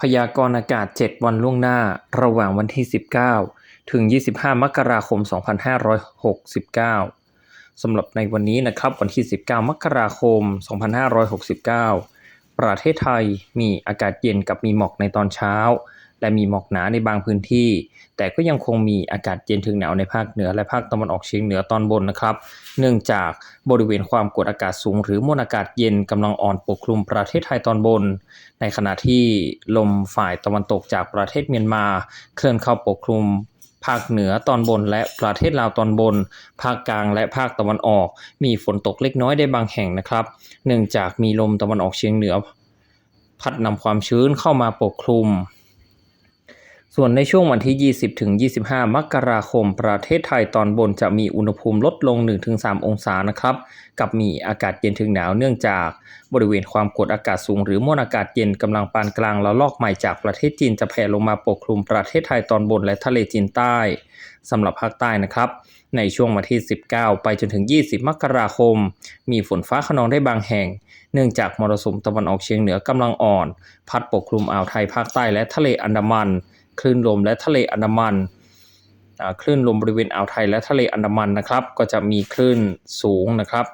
พยากรณ์อากาศ 7 วันล่วงหน้า ระหว่างวันที่ 19 ถึง 25 มกราคม 2569 สำหรับในวันนี้นะครับ วันที่ 19 มกราคม 2569 ประเทศไทยมีอากาศเย็นกับมีหมอกในตอนเช้า และมีหมอกหนาในบางพื้นที่ แต่ก็ยังคงมีอากาศเย็นถึงหนาวในภาคเหนือและภาคตะวันออกเฉียงเหนือตอนบนนะครับ เนื่องจากบริเวณความกดอากาศสูง หรือมวลอากาศเย็นกำลังอ่อนปกคลุมประเทศไทยตอนบน ในขณะที่ลมฝ่ายตะวันตกจากประเทศเมียนมา เคลื่อนเข้าปกคลุมภาคเหนือตอนบนและประเทศลาวตอนบน ภาคกลางและภาคตะวันออก มีฝนตกเล็กน้อยได้บางแห่งนะครับ เนื่องจากมีลมตะวันออกเฉียงเหนือ พัดนำความชื้นเข้ามาปกคลุม ส่วนในช่วงวันที่ 20 ถึง 25 มกราคม ประเทศไทยตอนบนจะมีอุณหภูมิลดลง 1-3 องศานะครับ กับมีอากาศเย็นถึงหนาวเนื่องจากบริเวณความกดอากาศสูงหรือมวลอากาศเย็นกำลังปานกลางและลอกใหม่จากประเทศจีนจะแผ่ลงมาปกคลุมประเทศไทยตอนบนและทะเลจีนใต้สำหรับภาคใต้นะครับ ในช่วงวันที่ 19 ไปจนถึง 20 มกราคม มีฝนฟ้าขนองได้บางแห่ง เนื่องจากมรสุมตะวันออกเฉียงเหนือกำลังอ่อน พัดปกคลุมอ่าวไทยภาคใต้และทะเลอันดามัน คลื่นลมและทะเลอันดามันคลื่นลมบริเวณอ่าวไทยและทะเลอันดามันนะครับ ก็จะมีคลื่นสูงนะครับ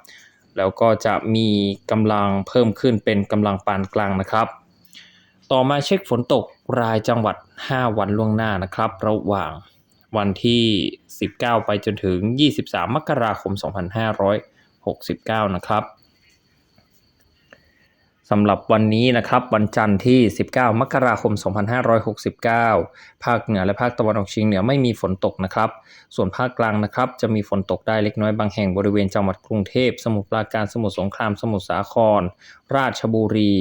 แล้วก็จะมีกำลังเพิ่มขึ้นเป็นกำลังปานกลางนะครับ ต่อมาเช็คฝนตกรายจังหวัด 5 วันล่วงหน้านะครับ ระหว่างวันที่ 19 ไปจนถึง 23 มกราคม 2569 นะครับ สำหรับวันนี้นะครับวันจันทร์ที่ 19 มกราคม 2569 ภาคเหนือและภาคตะวันออกเฉียงเหนือไม่มีฝนตกนะครับ ส่วนภาคกลางนะครับจะมีฝนตกได้เล็กน้อยบางแห่งบริเวณจังหวัดกรุงเทพ สมุทรปราการสมุทรสงครามสมุทรสาคร ราชบุรี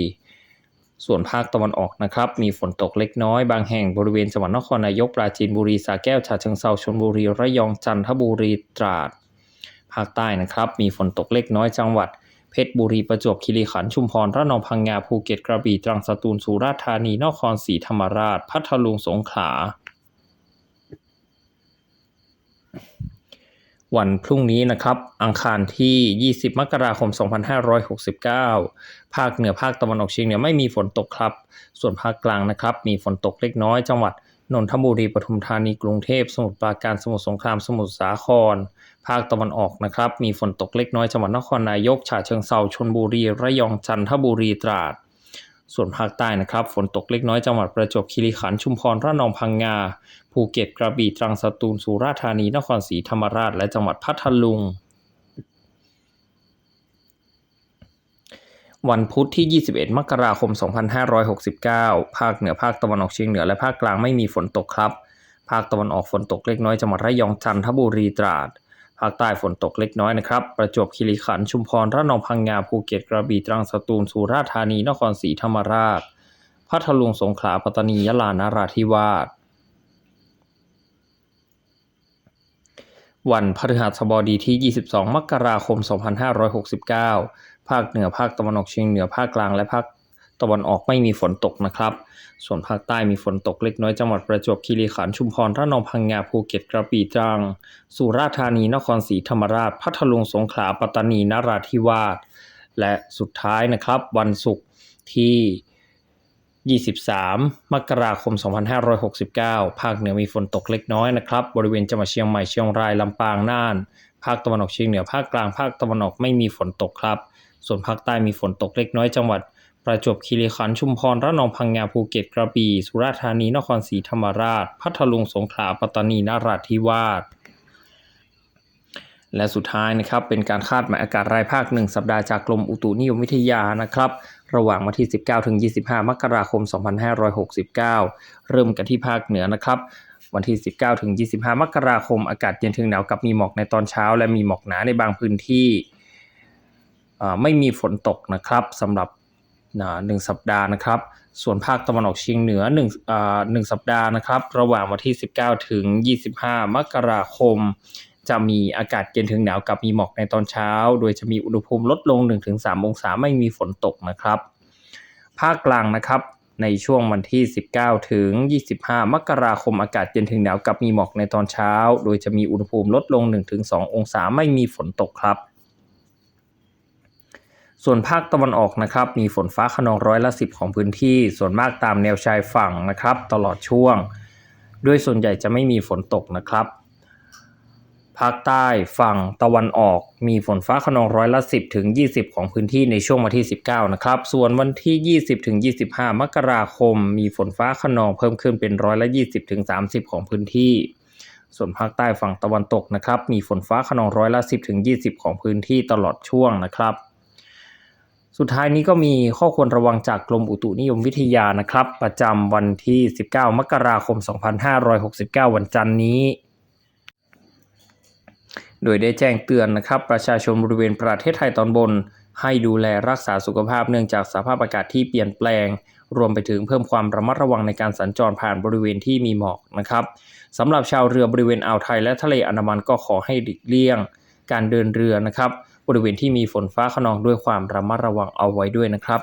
ส่วนภาคตะวันออกนะครับมีฝนตกเล็กน้อยบางแห่งบริเวณจังหวัดนครนายกปราจีนบุรีสระแก้วฉะเชิงเทราชลบุรีระยองจันทบุรีตราด ภาคใต้นะครับมีฝนตกเล็กน้อยจังหวัด เพชรบุรีประจวบคีรีขันธ์ชุมพรระนองพังงาภูเก็ตกระบี่ตรังสตูลสุราษฎร์ธานีนครศรีธรรมราช พัทลุงสงขลาวันพรุ่งนี้นะครับ อังคารที่ 20 มกราคม 2569 ภาคเหนือภาคตะวันออกเฉียงเหนือไม่มีฝนตกครับ ส่วนภาคกลางนะครับ มีฝนตกเล็กน้อย จังหวัดนนทบุรีปทุมธานีกรุงเทพ สมุทรปราการสมุทรสงครามสมุทรสาคร ภาคตะวันออกนะครับ มีฝนตกเล็กน้อยจังหวัดนครนายกฉะเชิงเทราชลบุรี ระยองจันทบุรีตราด ส่วนภาคใต้นะครับ ฝนตกเล็กน้อยจังหวัดประจวบคีรีขันธ์ชุมพรระนองพังงา ภูเก็ตกระบี่ตรังสตูลสุราษฎร์ธานีนครศรีธรรมราช และจังหวัดพัทลุงวันพุธที่ 21 มกราคม 2569 ภาคเหนือภาคตะวันออกเฉียงเหนือและภาคกลางไม่มีฝนตกครับ ภาคตะวันออกฝนตกเล็กน้อยจังหวัดระยองจันทบุรีตราด ภาคใต้ฝนตกเล็กน้อยนะครับ ประจวบคีรีขันธ์ชุมพรระนองพังงาภูเก็ตกระบี่ตรังสตูลสุราษฎร์ธานีนครศรีธรรมราชพัทลุงสงขลาปัตตานียะลานราธิวาสวันพฤหัสบดีที่ 22 มกราคม 2569 ภาคเหนือภาคตะวันออกเฉียงเหนือภาคกลางและภาค ตะวันออกไม่มีฝนตกนะครับ ส่วนภาคใต้มีฝนตกเล็กน้อยจังหวัดประจวบคีรีขันธ์ชุมพรระนองพังงาภูเก็ตกระบี่ตรัง สุราษฎร์ธานีนครศรีธรรมราช พัทลุงสงขลาปัตตานีนราธิวาสและสุดท้ายนะครับ วันศุกร์ที่23 มกราคม 2569 ภาคเหนือมีฝนตกเล็กน้อยนะครับ บริเวณจังหวัดเชียงใหม่เชียงรายลำปางน่าน ภาคตะวันออกเฉียงเหนือภาคกลางภาคตะวันออกไม่มีฝนตกครับ ส่วนภาคใต้มีฝนตกเล็กน้อยจังหวัด ประจวบคีรีขันธ์ชุมพรระนองพังงาภูเก็ตกระบี่สุราษฎร์ธานีนครศรีธรรมราช พัทลุงสงขลาปัตตานีนราธิวาสและสุดท้ายนะครับเป็นการคาดหมายอากาศรายภาค 1 สัปดาห์จากกรมอุตุนิยมวิทยานะครับ ระหว่างวันที่ 19ถึง25 มกราคม 2569 เริ่มกันที่ภาคเหนือนะครับ วันที่ 19ถึง25 มกราคม อากาศเย็นถึงหนาวกับมีหมอกในตอนเช้า และมีหมอกหนาในบางพื้นที่ ไม่มีฝนตกนะครับสำหรับ หนึ่งสัปดาห์นะครับ ส่วนภาคตะวันออกเฉียงเหนือ1อ่าหนึ่งสัปดาห์นะครับ ระหว่างวันที่ 19 ถึง 25 มกราคม จะมีอากาศเย็นถึงหนาวกับมีหมอกในตอนเช้า โดยจะมีอุณหภูมิลดลง 1-3 องศาไม่มีฝนตกนะครับ ภาคกลางนะครับในช่วงวันที่ 19 ถึง 25 มกราคมอากาศเย็นถึงหนาวกับมีหมอกในตอนเช้า โดยจะมีอุณหภูมิลดลง 1-2 องศาไม่มีฝนตกครับ ส่วนภาคตะวันออกนะครับมีฝนฟ้าขนองร้อยละสิบของพื้นที่ ส่วนมากตามแนวชายฝั่งนะครับ ตลอดช่วงโดยส่วนใหญ่จะไม่มีฝนตกนะครับ ภาคใต้ฝั่งตะวันออก มีฝนฟ้าขนองร้อยละ10ถึง20 ของพื้นที่ในช่วงวันที่ 19 นะครับ ส่วนวันที่ 20ถึง25 มกราคม มีฝนฟ้าขนองเพิ่มขึ้นเป็นร้อยละ20ถึง30 ของพื้นที่ส่วนภาคใต้ฝั่งตะวันตกนะครับ มีฝนฟ้าขนองร้อยละ 10ถึง20 ของพื้นที่ตลอดช่วงนะครับ สุดท้ายนี้ก็มีข้อควรระวังจากกรมอุตุนิยมวิทยานะครับ ประจำวันที่ 19 มกราคม 2569 วันจันทร์นี้ โดยได้แจ้งเตือนนะครับ ประชาชนบริเวณประเทศไทยตอนบน ให้ดูแลรักษาสุขภาพเนื่องจากสภาพอากาศที่เปลี่ยนแปลง รวมไปถึงเพิ่มความระมัดระวังในการสัญจรผ่านบริเวณที่มีหมอกนะครับสำหรับชาวเรือบริเวณอ่าวไทยและทะเลอันดามันก็ขอให้หลีกเลี่ยง การเดินเรือนะครับ บริเวณที่มีฝนฟ้าขนองด้วยความระมัดระวังเอาไว้ด้วยนะครับ